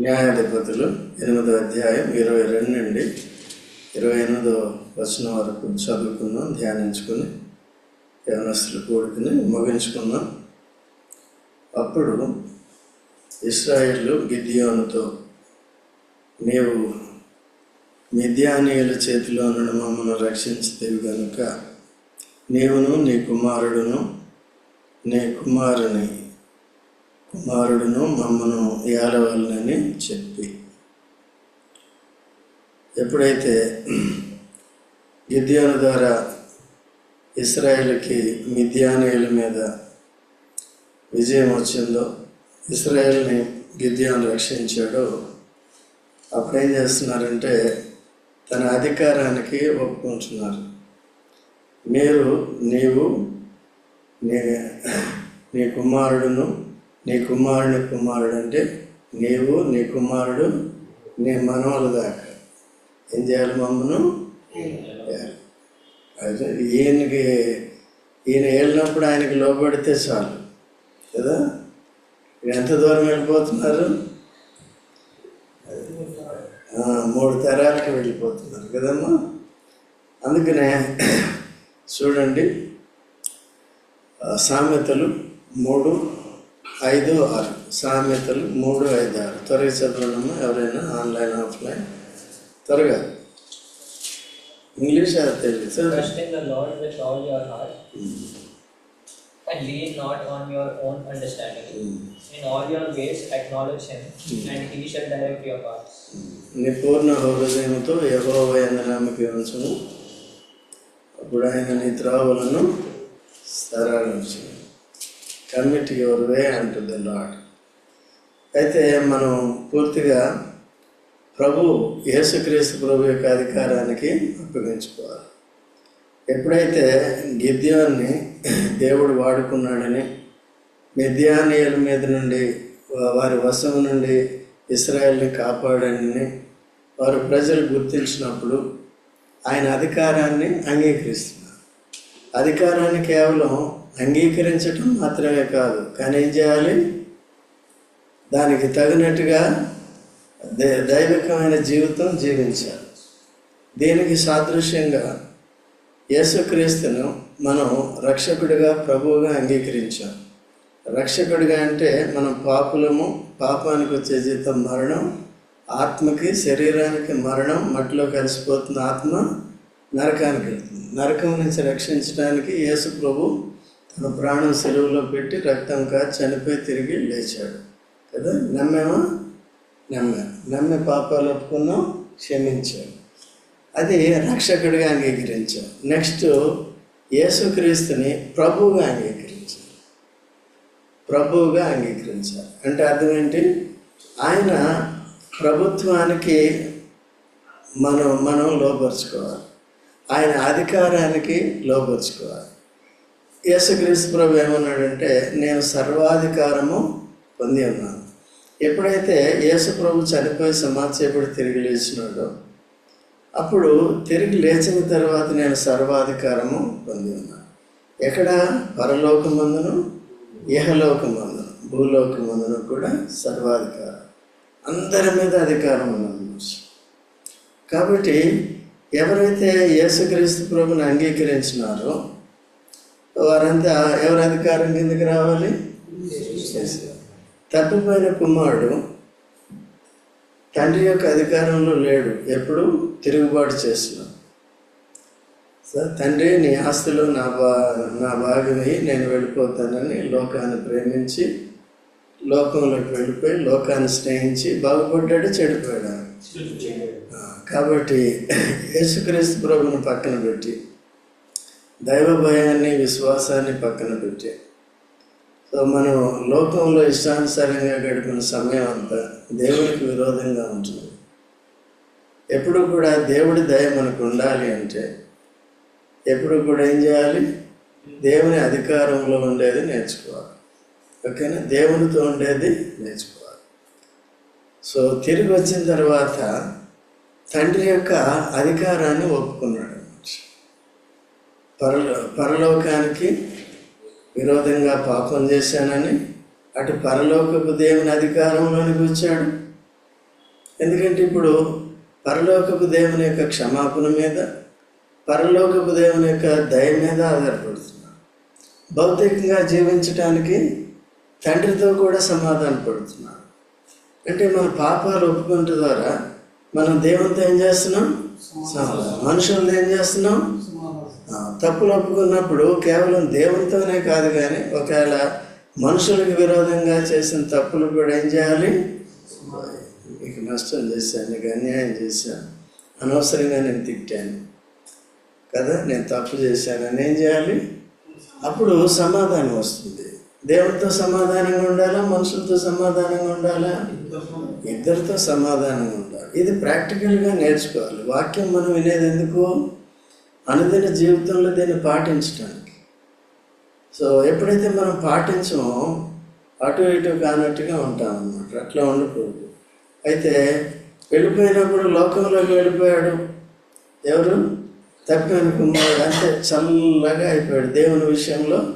న్యాయాధిపతులు ఎనిమిదో అధ్యాయం ఇరవై రెండు నుండి ఇరవై ఎనిమిదో వచనం వరకు చదువుకున్నాం ధ్యానించుకుని యవనస్తులు కూడుకుని ముగించుకున్నాం అప్పుడు ఇస్రాయిల్ గిద్యోనుతో నీవు మిద్యానీయుల చేతిలో నుండి మమ్మల్ని రక్షించేవి కనుక నీవును నీ కుమారుడును నీ కుమారుని కుమారుడును మమ్మను ఏలవలనని చెప్పి. ఎప్పుడైతే గిద్యోను ద్వారా ఇస్రాయేల్కి మిద్యానీయుల మీద విజయం వచ్చిందో ఇస్రాయేల్ని గిద్యాను రక్షించాడో అప్పుడేం చేస్తున్నారంటే తన అధికారానికి ఒప్పుకుంటున్నారు. మీరు నీవు నీ నీ కుమారుడును నీ కుమారుని కుమారుడు అంటే నీవు నీ కుమారుడు నీ మనవల దాకా ఏం చేయాలి మమ్మను? అయితే ఈయనకి ఈయన వెళ్ళినప్పుడు ఆయనకి లోబడితే చాలు కదా? ఎంత దూరం వెళ్ళిపోతున్నారు? మూడు తరాలకి వెళ్ళిపోతున్నారు కదమ్మా? అందుకనే చూడండి సామెతలు మూడు ఐదు ఆరు సామెతలు మూడు ఐదు ఆరు త్వరగా చదవడమ్మా ఎవరైనా ఆన్లైన్ ఆఫ్లైన్ త్వరగా English heart and lean not on your own understanding. In all your ways acknowledge him, and he shall direct your paths. నీ పూర్ణ హృదయంతో యహోవైన నమ్మకి ఉంచును అప్పుడు ఆయన నీ త్రోవలను సరళించు commit your way unto the lord అయితే మనం పూర్తిగా ప్రభు యేసుక్రీస్తు ప్రభు యొక్క అధికారానికి అప్పగించుకోవాలి. ఎప్పుడైతే గిద్యాన్ని దేవుడు వాడుకున్నాడని మిద్యానీయుల మీద నుండి వారి వశం నుండి ఇస్రాయల్ని కాపాడని వారు ప్రజలు గుర్తించినప్పుడు ఆయన అధికారాన్ని అంగీకరిస్తున్నారు. అధికారాన్ని కేవలం అంగీకరించటం మాత్రమే కాదు. కానీ ఏం చేయాలి? దానికి తగినట్టుగా దై దైవికమైన జీవితం జీవించాలి. దీనికి సాదృశ్యంగా యేసుక్రీస్తును మనం రక్షకుడిగా ప్రభువుగా అంగీకరించాం. రక్షకుడిగా అంటే మనం పాపులము పాపానికి వచ్చే జీతం మరణం ఆత్మకి శరీరానికి మరణం మట్టిలో కలిసిపోతున్న ఆత్మ నరకానికి వెళ్తుంది. నరకం నుంచి రక్షించడానికి యేసు ప్రభు తన ప్రాణం సెలవులో పెట్టి రక్తం కాచి చనిపోయి తిరిగి లేచాడు. కదా? నమ్మేమా? నమ్మా. నమ్మి పాపాలు ఒప్పుకున్నాం క్షమించాడు అది రక్షకుడిగా అంగీకరించాం. నెక్స్ట్ యేసుక్రీస్తుని ప్రభువుగా అంగీకరించాం. ప్రభువుగా అంగీకరించాలి అంటే అర్థం ఏంటి? ఆయన ప్రభుత్వానికి మనం మనం లోపరుచుకోవాలి ఆయన అధికారానికి లోపరుచుకోవాలి యేసుక్రీస్తు ప్రభు ఏమన్నాడంటే నేను సర్వాధికారము పొంది ఉన్నాను. ఎప్పుడైతే యేసు ప్రభు చనిపోయి సమాధి తిరిగి లేచినాడో అప్పుడు తిరిగి లేచిన తర్వాత నేను సర్వాధికారము పొంది ఉన్నాను. ఎక్కడ? పరలోకమందును ఇహలోకమందును భూలోకమందును కూడా సర్వాధికారం. అందరి మీద అధికారం ఉన్నది కాబట్టి ఎవరైతే యేసుక్రీస్తు ప్రభుని అంగీకరించినారో వారంతా ఎవరి అధికారం కిందకి రావాలి? తప్పిపోయిన కుమారుడు తండ్రి యొక్క అధికారంలో లేడు. ఎప్పుడు? తిరుగుబాటు చేస్తున్నాడు తండ్రి నీ ఆస్తిలో నా బా నా భాగమై నేను వెళ్ళిపోతానని లోకాన్ని ప్రేమించి లోకంలోకి వెళ్ళిపోయి లోకాన్ని స్నేహించి బాగుపడ్డాడు చెడిపోయాడు. కాబట్టి యేసుక్రీస్తు ప్రభుని పక్కన పెట్టి దైవ భయాన్ని విశ్వాసాన్ని పక్కన పెట్టే. సో మనం లోకంలో ఇష్టానుసారంగా గడిపిన సమయం అంతా దేవునికి విరోధంగా ఉంటుంది. ఎప్పుడు కూడా దేవుడి దయ మనకు ఉండాలి అంటే ఎప్పుడు కూడా ఏం చేయాలి? దేవుని అధికారంలో ఉండేది నేర్చుకోవాలి. ఓకేనా? దేవునితో ఉండేది నేర్చుకోవాలి. సో తిరిగి వచ్చిన తర్వాత తండ్రి యొక్క అధికారాన్ని ఒప్పుకున్నాడు. పరలో పరలోకానికి విరోధంగా పాపం చేశానని అటు పరలోకపు దేవుని అధికారంలోనికి వచ్చాడు. ఎందుకంటే ఇప్పుడు పరలోకపు దేవుని యొక్క క్షమాపణ మీద పరలోకపు దేవుని యొక్క దయ మీద ఆధారపడుతున్నాం భౌతికంగా జీవించటానికి తండ్రితో కూడా సమాధాన పడుతున్నాం అంటే మన పాపాలు ఒప్పుకుంట ద్వారా మనం దేవునితో ఏం చేస్తున్నాం? మనుషులతో ఏం చేస్తున్నాం? తప్పులు ఒప్పుకున్నప్పుడు కేవలం దేవునితోనే కాదు కానీ ఒకవేళ మనుషులకు విరోధంగా చేసిన తప్పులు కూడా ఏం చేయాలి? నీకు నష్టం చేశాను నీకు అన్యాయం చేశాను అనవసరంగా నేను తిట్టాను కదా నేను తప్పు చేశాను అని ఏం చేయాలి? అప్పుడు సమాధానం వస్తుంది. దేవునితో సమాధానంగా ఉండాలా? మనుషులతో సమాధానంగా ఉండాలా? ఇద్దరితో సమాధానంగా ఉండాలి. ఇది ప్రాక్టికల్గా నేర్చుకోవాలి. వాక్యం మనం వినేది ఎందుకు? అనుదిన జీవితంలో దీన్ని పాటించడానికి. సో ఎప్పుడైతే మనం పాటించమో అటు ఇటు కానట్టుగా ఉంటాం అన్నమాట అట్లా ఉండకూడదు. అయితే వెళ్ళిపోయినప్పుడు లోకంలోకి వెళ్ళిపోయాడు. ఎవరు? తప్పిన కుమారుడు. అంటే చల్లగా అయిపోయాడు. దేవుని విషయంలో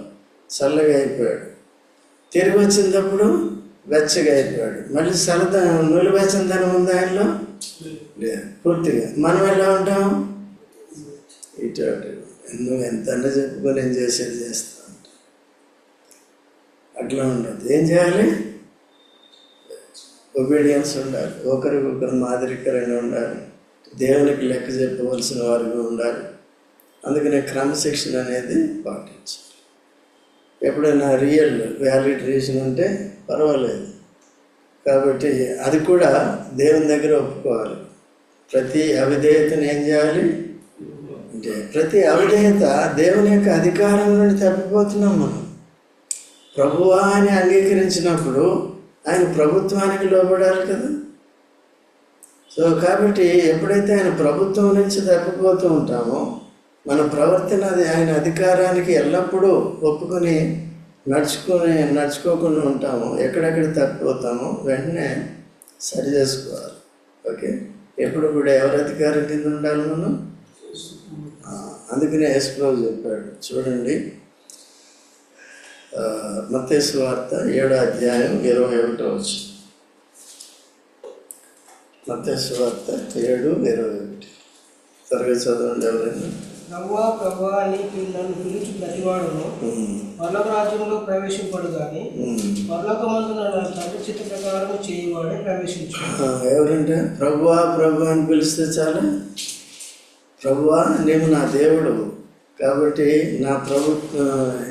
చల్లగా అయిపోయాడు. తిరిగి వచ్చినప్పుడు వెచ్చగా అయిపోయాడు. మళ్ళీ సరదా నువ్వు వెచ్చదనం ఉంది ఆయనలో? లేదు. పూర్తిగా. మనం ఎలా ఉంటాము ఇటు అటు. నువ్వు ఎంత చెప్పుకొని చేసేది చేస్తా అట్లా ఉండదు. ఏం చేయాలి? ఒబీడియన్స్ ఉండాలి. ఒకరికొకరు మాదిరికరంగా ఉండాలి. దేవునికి లెక్క చెప్పవలసిన వారిగా ఉండాలి. అందుకనే క్రమశిక్షణ అనేది పాటించాలి. ఎప్పుడైనా రియల్ వ్యాలిడ్ రీజన్ ఉంటే పర్వాలేదు. కాబట్టి అది కూడా దేవుని దగ్గర ఒప్పుకోవాలి. ప్రతి అవిధేయతను ఏం చేయాలి? ఉంటే ప్రతి అవిధేయత దేవుని యొక్క అధికారం నుండి తప్పిపోతున్నాం మనం. ప్రభువా అని అంగీకరించినప్పుడు ఆయన ప్రభుత్వానికి లోబడాలి కదా? సో కాబట్టి ఎప్పుడైతే ఆయన ప్రభుత్వం నుంచి తప్పిపోతూ ఉంటామో మన ప్రవర్తన ఆయన అధికారానికి ఎల్లప్పుడూ ఒప్పుకొని నడుచుకొని నడుచుకోకుండా ఉంటామో ఎక్కడెక్కడ తప్పిపోతామో వెంటనే సరి చేసుకోవాలి. ఓకే? ఎప్పుడు కూడా ఎవరి అధికారం కింద ఉండాలి మనం? అందుకనే యేసుప్రభు చెప్పాడు. చూడండి మత్తేసు వార్త ఏడో అధ్యాయం ఇరవై ఒకటో వచ్చు మత్తేసు వార్త ఏడు ఇరవై ఒకటి. త్వరగా చదవండి ఎవరైనా? ప్రభువా అని పిలు- నన్ను పిలిచి ప్రతివాడును. పర్లోక రాజ్యంలో ప్రవేశింపడు గాని ఉమ్. పర్లోకమందు నా తండ్రి చిత్త ప్రకారం చేయవాడే ప్రవేశించు ఎవరంటే? ప్రభువా ప్రభు అని పిలిస్తే చాలా. ప్రభువా నీవు నా దేవుడు. కాబట్టి నా ప్రభు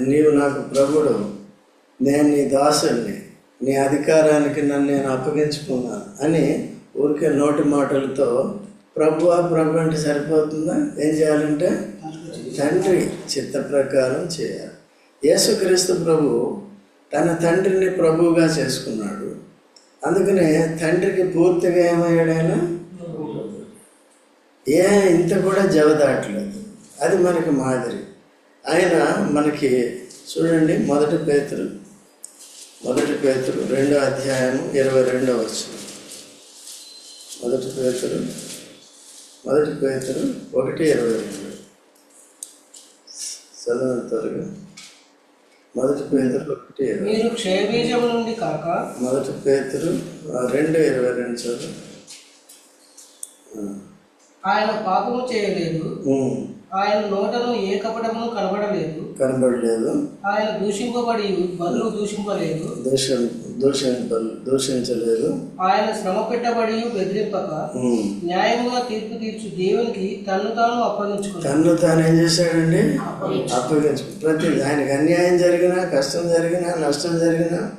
నీవు నాకు ప్రభుడు. నేను నీ దాసుని నీ అధికారానికి నన్ను నేను అప్పగించుకున్నాను అని ఊరికే నోటి మాటలతో ప్రభువా ప్రభు అంటే సరిపోతుందా? ఏం చేయాలంటే తండ్రి చిత్త ప్రకారం చేయాలి. యేసుక్రీస్తు ప్రభు తన తండ్రిని ప్రభువుగా చేసుకున్నాడు. అందుకనే తండ్రికి పూర్తిగా ఏమయ్యాడైనా ఏ ఇంత కూడా జవదాట్లేదు. అది మనకి మాదిరి. ఆయన మనకి చూడండి మొదటి పేతురు మొదటి పేతురు రెండో అధ్యాయం ఇరవై రెండో వచ్చిన మొదటి పేతురు మొదటి పేతురు ఒకటి ఇరవై రెండు. చదవండి త్వరగా. మొదటి పేతురు ఒకటి ఇరవై మీరు క్షయబీజం నుండి కాక మొదటి పేతురు ఆ, రెండు ఇరవై రెండు చదువు. ఆయన పాపము చేయలేదు. ఆయన నోటను ఏ కపటము కనబడలేదు. కనబడలేదు. ఆయన దూషింపబడి బదులు దూషింపలేదు. దూషం దూషింప దూషించలేదు. ఆయన శ్రమ పెట్టబడి బెదిరింపక ఉమ్. న్యాయముగా తీర్పు తీర్చు దేవునికి తన్ను తాను అప్పగించుకున్నాడు. తన్ను తాను ఏం చేశాడండి? అప్పగించు ప్రతి ఆయనకి అన్యాయం జరిగినా కష్టం జరిగినా నష్టం జరిగినా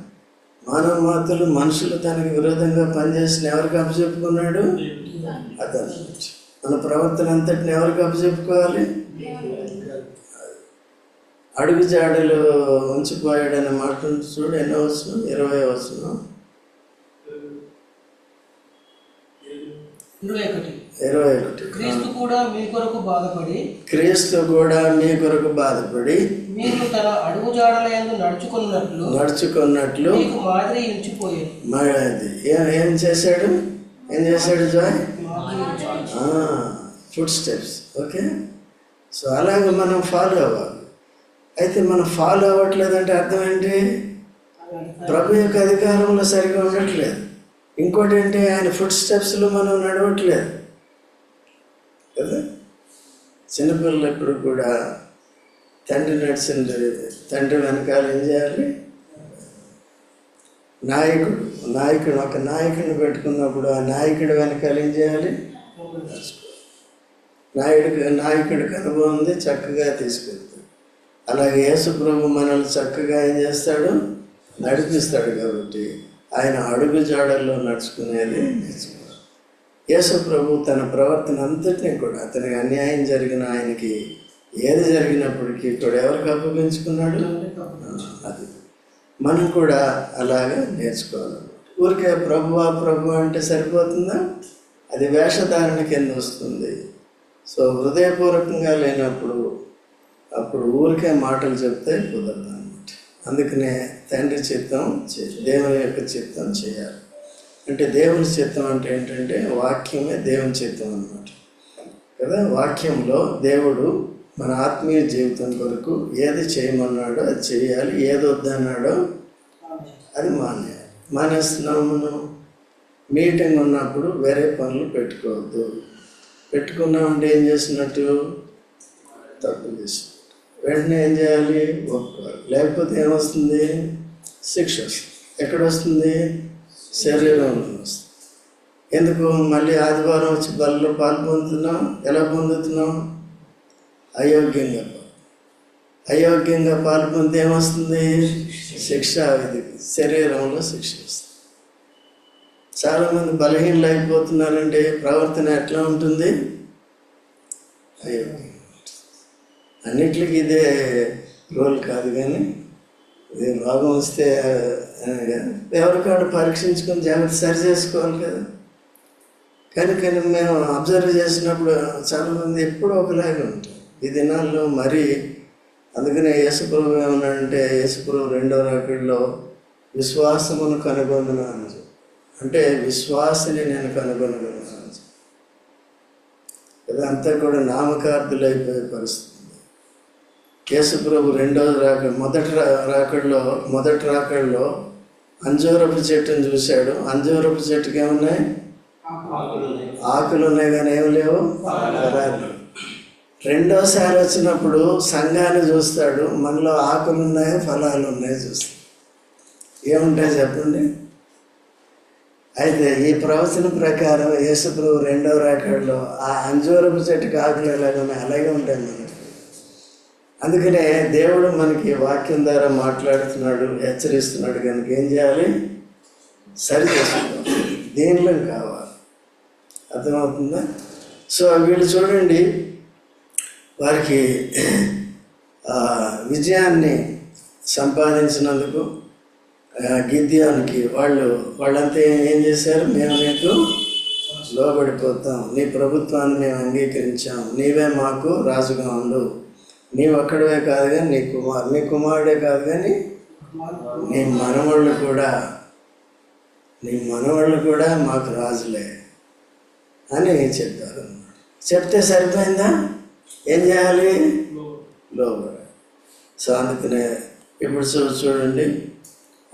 మానవ మాతలు మనుషులు తనకి విరోధంగా పనిచేసిన ఎవరికి అప్పచెప్పుకున్నాడు? అతను మన ప్రవర్తన అంతటిని ఎవరికి అప్పచెప్పుకోవాలి? అడుగు జాడలు ఉంచిపోయాడనే మాట ఉంది చూడు ఎన్నో వస్తున్నాం ఇరవై వస్తున్నాం ఇరవై ఒకటి. క్రీస్తు కూడా మీ కొరకు బాధపడి క్రీస్తు కూడా మీ కొరకు బాధపడి మీరు తన అడుగు జాడల యందు నడుచుకున్నట్లు నడుచుకున్నట్లు మీకు మాదిరి మరి ఏం ఏం చేశాడు? ఏం చేశాడు Joy? Food steps okay so అలాగే మనం ఫాలో అవ్వాలి. అయితే మనం ఫాలో అవ్వట్లేదంటే అర్థం ఏంటి? ప్రభు యొక్క అధికారంలో సరిగా ఉండట్లేదు. ఇంకోటి ఏంటి? ఆయన ఫుడ్ స్టెప్స్లో మనం నడవట్లేదు. కదా? చిన్నపిల్లలు ఎప్పుడు కూడా తండ్రి నడిచిన తండ్రి వెనకాల ఏం చేయాలి? నాయకుడు నాయకుడు ఒక నాయకుడిని పెట్టుకున్నప్పుడు ఆ నాయకుడు వెనకాల ఏం చేయాలి? నాయుడు నాయకుడికి అనుభవం ఉంది చక్కగా తీసుకెళ్తాడు. అలాగే యేసు ప్రభు మనల్ని చక్కగా ఏం చేస్తాడు? నడిపిస్తాడు కాబట్టి ఆయన అడుగు జాడల్లో నడుచుకునేది నేర్చుకోవాలి. యేసుప్రభు తన ప్రవర్తన అంతటినీ కూడా అతనికి అన్యాయం జరిగిన ఆయనకి ఏది జరిగినప్పటికీ కూడా ఎవరికి అప్పగించుకున్నాడు? అది. మనం కూడా అలాగా నేర్చుకోవాలి. ఊరికే ప్రభువా ప్రభు అంటే సరిపోతుందా? అది వేషధారణ కింద వస్తుంది. సో హృదయపూర్వకంగా లేనప్పుడు అప్పుడు ఊరికే మాటలు చెప్తే కుదరదు అనమాట అందుకనే తండ్రి చిత్తం చే- దేవుని యొక్క చిత్తం చేయాలి. అంటే దేవుని చిత్తం అంటే ఏంటంటే వాక్యమే దేవుని చిత్తం అన్నమాట. కదా? వాక్యంలో దేవుడు మన ఆత్మీయ జీవితం కొరకు ఏది చేయమన్నాడో అది చేయాలి. ఏది వద్దన్నాడో అది మానేయాలి. మానేస్తున్నాము మనం మీటింగ్ ఉన్నప్పుడు వేరే పనులు పెట్టుకోవద్దు. పెట్టుకున్నామంటే ఏం చేసినట్టు తప్పు చేసినట్టు వెంటనే ఏం చేయాలి? ఒప్పుకోవాలి. లేకపోతే ఏమొస్తుంది? శిక్ష వస్తుంది. ఎక్కడ వస్తుంది శరీరంలో వస్తుంది. ఎందుకు? మళ్ళీ ఆదివారం వచ్చి బల్లో పాలు పొందుతున్నాం? ఎలా పొందుతున్నాం? అయోగ్యంగా అయోగ్యంగా పాలు పొందితే ఏమొస్తుంది? శిక్ష ఇది శరీరంలో శిక్ష వస్తుంది. చాలామంది బలహీనలు అయిపోతున్నారంటే ప్రవర్తన ఎట్లా ఉంటుంది? అయ్యో. అన్నిటికీ ఇదే రోల్ కాదు కానీ ఇది రోగం వస్తే ఎవరికాడ ఎవరికాడు పరీక్షించుకొని జాగ్రత్త సరి చేసుకోవాలి కదా. కానీ కానీ మేము అబ్జర్వ్ చేసినప్పుడు చాలామంది ఎప్పుడూ ఒకలాగే ఉంటారు. ఈ దినాల్లో మరీ అందుకనే యేసుప్రభు ఏమన్నాడంటే యేసుప్రభు రెండో రాకుడిలో విశ్వాసమును కనుగొందును అని చెప్పి. అంటే విశ్వాసిని నేను కనుగొనగలను. ఇదంతా కూడా నామకార్థులైపోయే పరిస్థితి. యేసుప్రభు రెండో రాక మొదటి రాకడలో మొదటి రాకడలో అంజూరపు చెట్టుని చూశాడు. అంజూరపు చెట్టుకి ఏమున్నాయి? ఆకులు ఉన్నాయి కానీ ఏమి లేవు. రెండోసారి వచ్చినప్పుడు సంఘాన్ని చూస్తాడు. మనలో ఆకులు ఉన్నాయో ఫలాలు ఉన్నాయో చూస్తాడు. ఏముంటాయి చెప్పండి? అయితే ఈ ప్రవచన ప్రకారం యేసుప్రభు రెండవ రాకడలో ఆ అంజూరపు చెట్టు ఆకులు ఎలాగ అలాగే ఉంటాయి మనకి అందుకనే దేవుడు మనకి వాక్యం ద్వారా మాట్లాడుతున్నాడు హెచ్చరిస్తున్నాడు. కనుక ఏం చేయాలి? సరి చేసుకోవాలి. దీనిలో కావాలి. అర్థమవుతుందా? సో వీళ్ళు చూడండి వారికి విజయాన్ని సంపాదించినందుకు గిద్యానికి వాళ్ళు వాళ్ళంతా ఏం చేశారు? మేము నీకు లోబడిపోతాం. నీ ప్రభుత్వాన్ని మేము అంగీకరించాం. నీవే మాకు రాజుగా ఉండు. నీవు ఒక్కడవే కాదు కానీ నీ కుమార్ నీ కుమారుడే కాదు కానీ నీ మనవాళ్ళు కూడా. నీ మనవాళ్ళు కూడా మాకు రాజులే అని చెప్పారు చెప్తే సరిపోయిందా? ఏం చేయాలి? లోబడాలి సో అందుకనే ఇప్పుడు చూ చూడండి.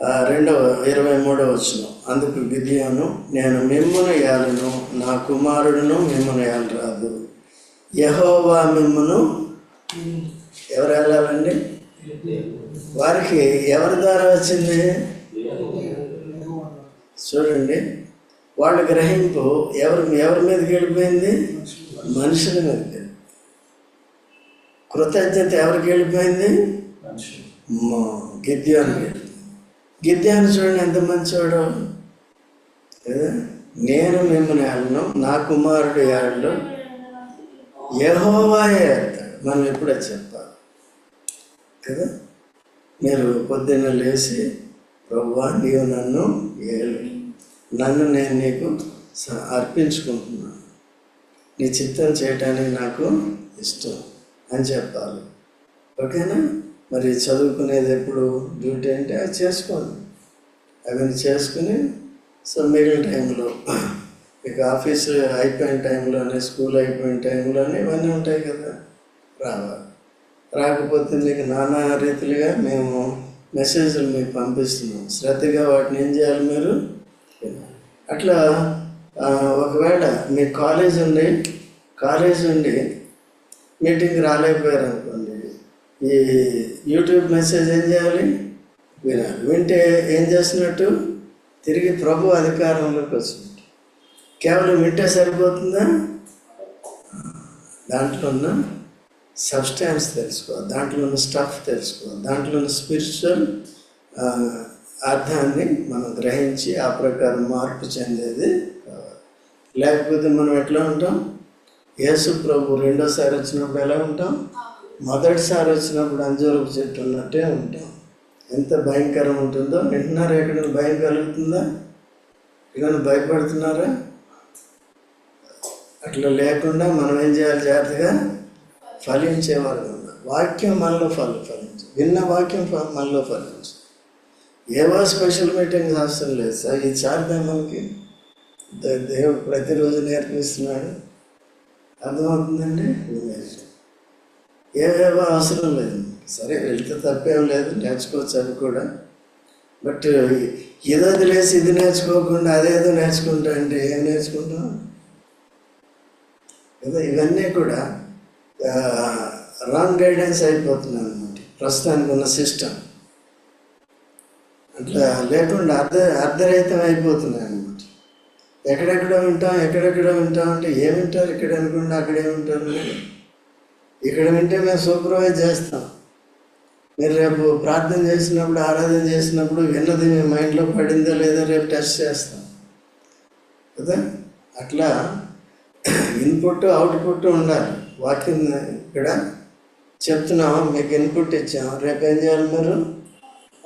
రెండవ ఇరవై మూడవ వచ్చిన అందుకు గిద్యోను నేను మిమ్మును ఏలను నా కుమారుడును మిమ్మును ఏలరాదు యహోవా మిమ్మును ఎవరు వెళ్ళాలండి వారికి ఎవరి ద్వారా వచ్చింది? చూడండి వాళ్ళ గ్రహింపు ఎవరి ఎవరి మీదకి వెళ్ళిపోయింది మనుషుల మీదకి. కృతజ్ఞత ఎవరికి వెళ్ళిపోయింది గిద్యానికి వెళ్ళిపోయింది గిద్యాన్ని చూడండి ఎంత మంచివాడు కదా? నేను మిమ్మల్ని ఏళ్ళను నా కుమారుడు ఏళ్ళు యెహోవాయే మనం ఎప్పుడే చెప్పాలి. కదా? మీరు పొద్దున్న లేచి ప్రభువా నీవు నన్ను ఏలు. నన్ను నేను నీకు అర్పించుకుంటున్నాను. నీ చిత్తం చేయటానికి నాకు ఇష్టం అని చెప్పాలి. ఓకేనా? మరి చదువుకునేది ఎప్పుడు డ్యూటీ అంటే అది చేసుకోవాలి. అవన్నీ చేసుకుని సో మిగిలిన టైంలో ఇక ఆఫీసు అయిపోయిన టైంలోనే స్కూల్ అయిపోయిన టైంలోనే ఇవన్నీ ఉంటాయి కదా రావాలి రాకపోతే మీకు నానా రీతిలుగా మేము మెసేజ్లు మీకు పంపిస్తున్నాం. శ్రద్ధగా వాటిని ఏం చేయాలి మీరు? అట్లా ఒకవేళ మీ కాలేజ్ ఉండి కాలేజ్ ఉండి మీటింగ్ రాలేకపోయారు అనుకోండి ఈ యూట్యూబ్ మెసేజ్ ఏం చేయాలి? వినాలి వింటే ఏం చేస్తున్నట్టు? తిరిగి ప్రభు అధికారంలోకి వచ్చినట్టు. కేవలం వింటే సరిపోతుందా? దాంట్లో ఉన్న సబ్స్టాన్స్ తెలుసుకోవాలి. దాంట్లో ఉన్న స్టఫ్ తెలుసుకోవాలి. దాంట్లో ఉన్న స్పిరిచువల్ అర్థాన్ని మనం గ్రహించి ఆ ప్రకారం మార్పు చెందేది లేకపోతే మనం ఎట్లా ఉంటాం? యేసు ప్రభు రెండోసారి వచ్చినప్పుడు ఎలా ఉంటాం? మొదటిసారి వచ్చినప్పుడు అంజూరపు చెట్టు ఉన్నట్టే ఉంటాం ఎంత భయంకరం ఉంటుందో వింటున్నారా ఎక్కడైనా భయం కలుగుతుందా? ఎక్కడైనా భయపడుతున్నారా? అట్లా లేకుండా మనం ఏం చేయాలి జాగ్రత్తగా? ఫలించేవారు వాక్యం మనలో ఫలి ఫలించు. విన్న వాక్యం మనలో ఫలించు. ఏవో స్పెషల్ మీటింగ్స్ అవసరం లేదు సార్. ఇది చాలుదా మనకి దేవుడు ప్రతిరోజు నేర్పిస్తున్నాడు. అర్థమవుతుందండి? ఏవేవో అవసరం లేదు. సరే వెళ్తే తప్పేం లేదు నేర్చుకోవచ్చు అవి కూడా. బట్ ఏదో వదిలేసి ఇది నేర్చుకోకుండా అదేదో నేర్చుకుంటా అంటే ఏం నేర్చుకుంటాం? ఏదో ఇవన్నీ కూడా రాంగ్ గైడెన్స్ అయిపోతున్నాయి అనమాట ప్రస్తుతానికి ఉన్న సిస్టమ్ అట్లా లేకుండా అర్ధ అర్ధరహితం అయిపోతున్నాయి అనమాట ఎక్కడెక్కడ వింటాం ఎక్కడెక్కడ వింటాం అంటే ఏమింటారు ఇక్కడ అనుకుంటే అక్కడే ఉంటారు మీరు? ఇక్కడ వింటే మేము సూపర్వైజ్ చేస్తాం. మీరు రేపు ప్రార్థన చేసినప్పుడు ఆరాధన చేసినప్పుడు విన్నది మీ మైండ్లో పడిందో లేదో రేపు టెస్ట్ చేస్తాం. కదా? అట్లా ఇన్పుట్ అవుట్పుట్ ఉండాలి. వాక్యం ఇక్కడ చెప్తున్నాం మీకు ఇన్పుట్ ఇచ్చాం. రేపు ఏం చేయాలి మీరు?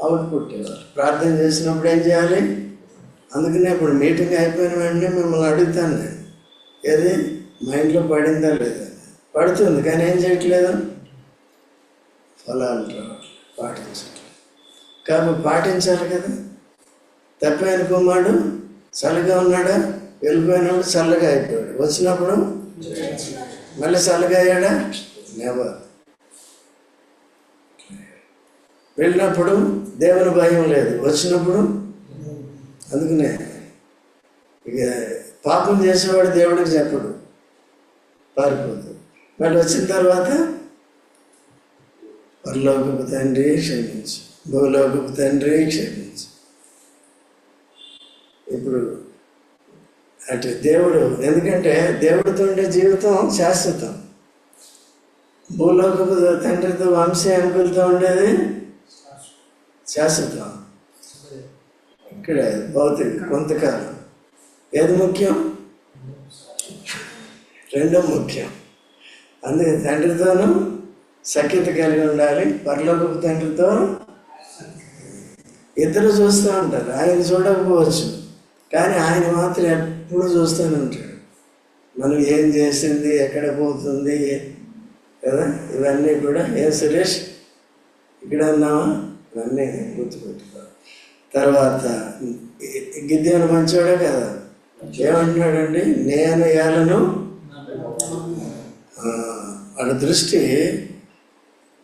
అవుట్పుట్. ఇవ్వాలి ప్రార్థన చేసినప్పుడు ఏం చేయాలి? అందుకనే ఇప్పుడు మీటింగ్ అయిపోయిన వెంటనే మిమ్మల్ని అడుగుతాను నేను. ఏది? మైండ్లో పడిందా లేదా? పడుతుంది కానీ ఏం చేయట్లేదు. ఫలాలు రావాలి పాటించట్లేదు. కాబట్టి పాటించాలి కదా. తప్పైన చల్లగా ఉన్నాడా? వెళ్ళిపోయినప్పుడు చల్లగా అయిపోయాడు. వచ్చినప్పుడు మళ్ళీ చల్లగా అయ్యాడా? నెవర్ వెళ్ళినప్పుడు దేవుని భయం లేదు. వచ్చినప్పుడు అందుకనే ఇక పాపం చేసేవాడు దేవుడికి చెప్పడు. పారిపోతుంది వాళ్ళు వచ్చిన తర్వాత పరలోకపు తండ్రి క్షమించు. భూలోకపు తండ్రి క్షమించు. ఇప్పుడు అటు దేవుడు ఎందుకంటే దేవుడితో ఉండే జీవితం శాశ్వతం. భూలోకపు తండ్రితో వంశీయంకులతో ఉండేది శాశ్వతం. ఇక్కడ భౌతిక కొంతకాలం. ఏది ముఖ్యం? రెండో ముఖ్యం. అందుకే తండ్రితోనూ సఖ్యత కలిగి ఉండాలి. పరలోకపు తండ్రితో ఇద్దరు చూస్తూ ఉంటారు. ఆయన చూడకపోవచ్చు. కానీ ఆయన మాత్రం ఎప్పుడు చూస్తూనే ఉంటాడు. మనం ఏం చేసింది ఎక్కడ పోతుంది కదా? ఇవన్నీ కూడా ఏ సురేష్ ఇక్కడ ఉన్నావా? ఇవన్నీ గుర్తుపెట్టుకో. తర్వాత గిద్దేవుని మంచివాడే కదా? ఏమంటున్నాడండి? నేను ఏలను వాడి దృష్టి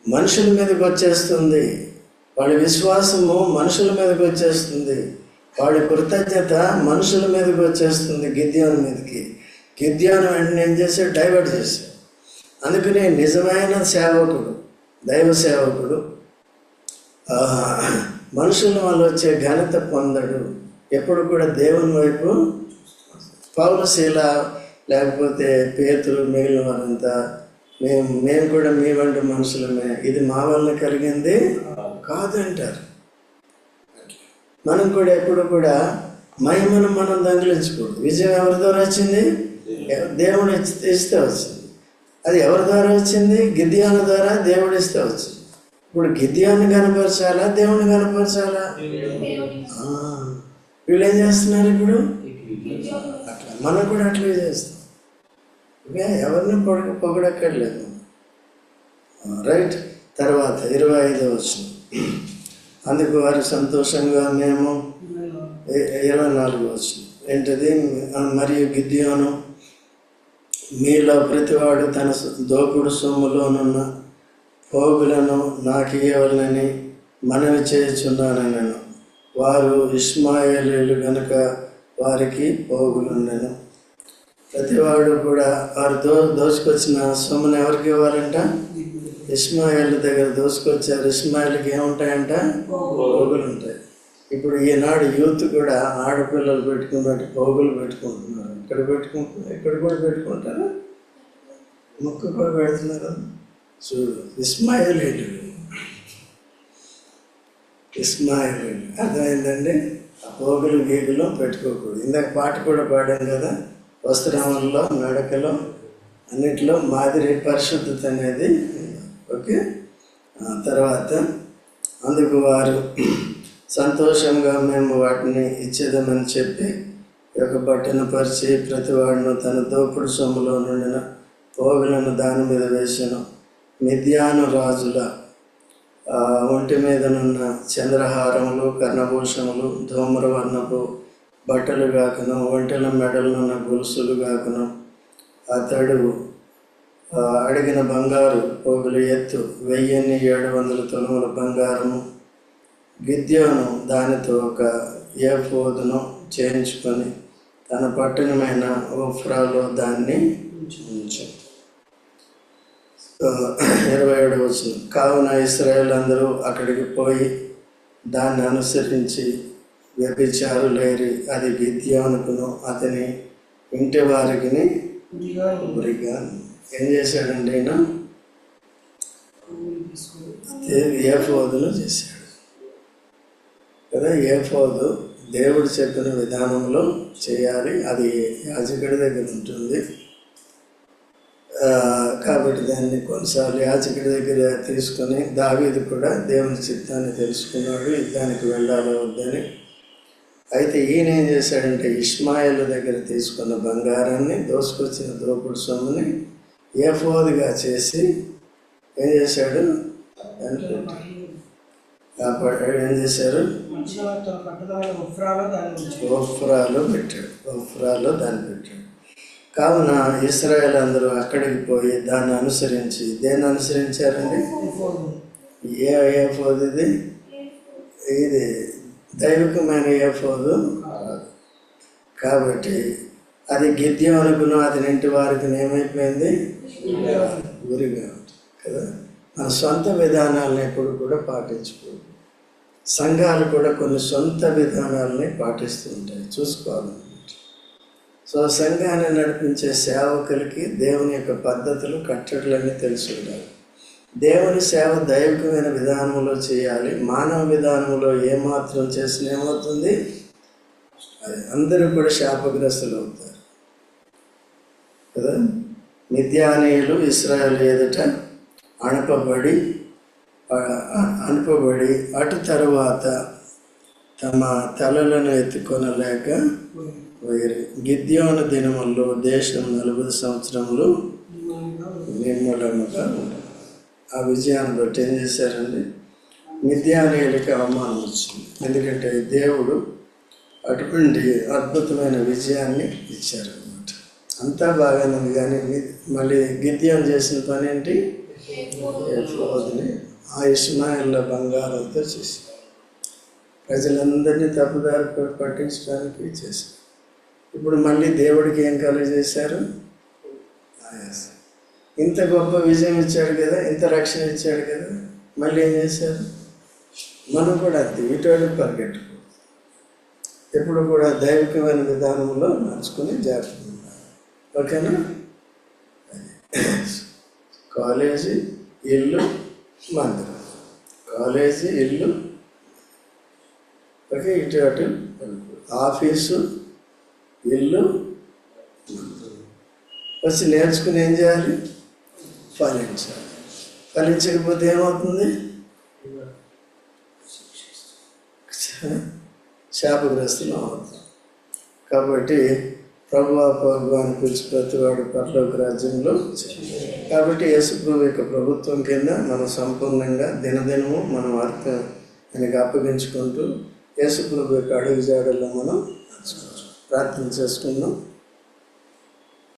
మనుషుల మీదకి వచ్చేస్తుంది. వాడి విశ్వాసము మనుషుల మీదకి వచ్చేస్తుంది. వాడి కృతజ్ఞత మనుషుల మీదకి వచ్చేస్తుంది గిద్యోని మీదకి. గిద్యోని వెంటనే ఏం చేసే డైవర్ట్ చేశాడు. అందుకనే నిజమైన సేవకుడు దైవ సేవకుడు మనుషుల వల్ల వచ్చే ఘనత పొందడు. ఎప్పుడు కూడా దేవుని వైపు పౌరశీల లేకపోతే పేతులు మిగిలిన వారంతా మేము మేము కూడా మీ వంటి మనుషులమే. ఇది మా వల్ల కలిగింది కాదంటారు. మనం కూడా ఎప్పుడు కూడా మహిమను మనం దొంగిలించకూడదు. విజయం ఎవరి ద్వారా వచ్చింది? దేవుడు ఇస్తే వచ్చింది. అది ఎవరి ద్వారా వచ్చింది? గిద్యాన ద్వారా దేవుడు ఇస్తే వచ్చింది. ఇప్పుడు గిద్యాన్ని కనపరచాలా? దేవుని కనపరచాలా? వీళ్ళు ఏం చేస్తున్నారు ఇప్పుడు? అట్లా. మనం కూడా అట్లే చేస్తాం. ఇంకా ఎవరిని పొడి పొగడక్కర్లేదు. రైట్. తర్వాత ఇరవై ఐదో వచ్చిన అందుకు వారు సంతోషంగా మేము ఇరవై నాలుగు వచ్చిన ఏంటది? మరియు గిద్యోను మీలో ప్రతివాడు తన దోకుడు దోపుడు సొమ్ములోనున్న పోగులను నాకు ఇవ్వాలని మనవి చేయుచున్నాను నేను వారు ఇస్మాయేలీలు కనుక వారికి పోగులుండెను. ప్రతివాడు కూడా వారు దో దోసుకొచ్చిన సొమ్మును ఎవరికి ఇవ్వాలంట? ఇస్మాయిల్ దగ్గర దోసుకొచ్చారు ఇస్మాయిల్కి ఏముంటాయంట? పోగులు ఉంటాయి. ఇప్పుడు ఈనాడు యూత్ కూడా ఆడపిల్లలు పెట్టుకున్నట్టు పోగులు పెట్టుకుంటున్నారు. ఇక్కడ పెట్టుకుంటున్నారు ఇక్కడ కూడా పెట్టుకుంటారు? ముక్కు కూడా పెడుతున్నారు? చూడు ఇస్మాయిల్ ఇస్మాయిల్ అర్థమైందండి? ఆ పోగులు గీగులు పెట్టుకోకూడదు. ఇందాక పాట కూడా పాడాం కదా? వస్త్రామంలో మెడకలో అన్నిటిలో మాదిరి పరిశుద్ధత అనేది ఓకే. తర్వాత అందుకు వారు సంతోషంగా మేము వాటిని ఇచ్చేదామని చెప్పి యొక్క బట్టను పరిచి ప్రతి వాడిను తన దోపుడు సొమ్ములో నుండిన పోగులను దాని మీద వేసాను. మిథ్యాను రాజుల ఒంటి మీదనున్న చంద్రహారములు కర్ణభూషములు ధూమ్రవర్ణపు బట్టలు కాకను ఒంటెల మెడలున్న గొలుసులు కాకను అతడు అడిగిన బంగారు పోగులు ఎత్తు వెయ్యిన్ని ఏడు వందల తొలముల బంగారము. గిద్యోను దానితో ఒక ఏఫోదును చేయించుకొని తన పట్టణమైన ఓఫ్రాలో దాన్ని ఉంచు. ఇరవై ఏడు వచ్చిన కావున ఇస్రాయేల్ అందరూ అక్కడికి పోయి దాన్ని అనుసరించి వ్యభిచారులేరి అది గిద్యోనుకును అతని ఇంటి వారికి గురిగా ఏం చేశాడండి ఆయన పువ్వులు తీసుకొని చేశాడు. కదా ఏఫోదు దేవుడు చెప్పిన విధానంలో చేయాలి అది యాజకుడి దగ్గర ఉంటుంది. కాబట్టి దాన్ని కొన్నిసార్లు యాచకుడి దగ్గర తీసుకొని దావీది కూడా దేవుని చిత్తాన్ని తెలుసుకున్నాడు యుద్ధానికి వెళ్ళాలి వద్దని. అయితే ఈయన ఏం చేశాడంటే ఇస్మాయిల్ దగ్గర తీసుకున్న బంగారాన్ని దోసుకొచ్చిన దోపుడు సొమ్ముని ఏఫోదుగా చేసి ఏం చేశాడు? కాపాడాడు. ఏం చేశారు? ఓఫ్రాలో పెట్టాడు. ఓఫ్రాలో దాన్ని పెట్టాడు. కావున ఇస్రాయేల్ అందరూ అక్కడికి పోయి దాన్ని అనుసరించి దేన్ని అనుసరించారండి. ఏ ఏ ఫోదు ఇది దైవికమైన ఏ ఫోదు కాబట్టి అది గిద్యం అనుకున్న అది ఇంటి వారికి ఏమైపోయింది? గురిగా కదా? మన సొంత విధానాలను ఎప్పుడు కూడా పాటించకూడదు. సంఘాలు కూడా కొన్ని సొంత విధానాలని పాటిస్తూ ఉంటాయి. చూసుకోవాలన్నమాట. సో సంఘాన్ని నడిపించే సేవకులకి దేవుని యొక్క పద్ధతులు కట్టడలన్నీ తెలిసి ఉండాలి. దేవుని సేవ దైవికమైన విధానంలో చేయాలి. మానవ విధానంలో ఏమాత్రం చేసిన ఏమవుతుంది? అది అందరూ కూడా శాపగ్రస్తులు అవుతారు. కదా? మిథ్యానీయులు ఇస్రాయల్ ఎదుట అణపబడి అణపబడి అటు తర్వాత తమ తలలను ఎత్తుకొనలేక వైరి గిద్యోన దినముల్లో దేశం నలభై సంవత్సరంలో నిర్మూలముగా ఆ విజయాన్ని బట్టి ఏం చేశారండి. మిథ్యానీయులకి అవమానం వచ్చింది. ఎందుకంటే దేవుడు అటువంటి అద్భుతమైన విజయాన్ని ఇచ్చారనమాట అంతా బాగానే ఉంది కానీ మళ్ళీ గిద్యం చేసిన పని ఏంటి? ఎఫ్రోదుని ఆ ఇస్మాయిల్ల బంగారంతో చేసి ప్రజలందరినీ తప్పుదారి పట్టించడానికి చేశారు. ఇప్పుడు మళ్ళీ దేవుడికి ఏం కలుగజేశారు? ఆయాసం. ఇంత గొప్ప విజయం ఇచ్చాడు కదా ఇంత రక్షణ ఇచ్చాడు కదా మళ్ళీ ఏం చేశారు? మనం కూడా అంతే ఇటువంటి పరిగెట్టుకో. ఎప్పుడు కూడా దైవికమైన విధానంలో నడుచుకుని జాగ్రత్త ఓకేనా? కాలేజీ ఇల్లు మందిరం. కాలేజీ ఇల్లు ఓకే ఇటు అటు ఆఫీసు ఇల్లు వచ్చి నేర్చుకుని ఏం చేయాలి? ఫలించాలి ఫలించకపోతే ఏమవుతుంది? శాపగ్రస్తులు అవుతాం కాబట్టి ప్రభు ప్రభు అని పిలిచి ప్రతివాడు పరలోక రాజ్యంలో కాబట్టి యేసుప్రభు యొక్క ప్రభుత్వం కింద మనం సంపూర్ణంగా దినదినము మనం అర్థం ఆయనకు అప్పగించుకుంటూ యేసుప్రభు యొక్క అడుగు జాడల్లో మనం ప్రార్థన చేసుకుందాం.